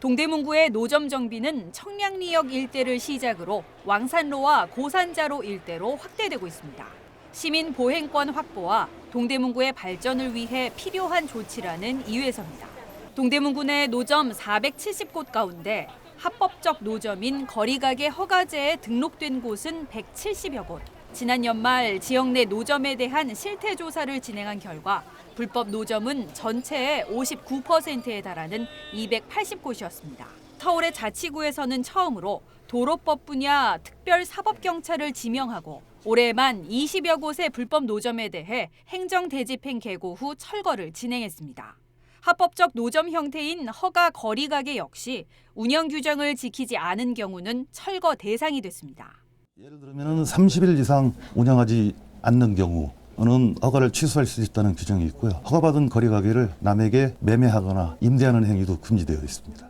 동대문구의 노점 정비는 청량리역 일대를 시작으로 왕산로와 고산자로 일대로 확대되고 있습니다. 시민 보행권 확보와 동대문구의 발전을 위해 필요한 조치라는 이회서입니다. 동대문구 내 노점 470곳 가운데 합법적 노점인 거리가게 허가제에 등록된 곳은 170여 곳. 지난 연말 지역 내 노점에 대한 실태 조사를 진행한 결과 불법 노점은 전체의 59%에 달하는 280곳이었습니다. 서울의 자치구에서는 처음으로 도로법 분야 특별 사법 경찰을 지명하고 올해만 20여 곳의 불법 노점에 대해 행정 대집행 개고 후 철거를 진행했습니다. 합법적 노점 형태인 허가 거리 가게 역시 운영 규정을 지키지 않은 경우는 철거 대상이 됐습니다. 예를 들면 30일 이상 운영하지 않는 경우 는 허가를 취소할 수 있다는 규정이 있고요. 허가받은 거리 가게를 남에게 매매하거나 임대하는 행위도 금지되어 있습니다.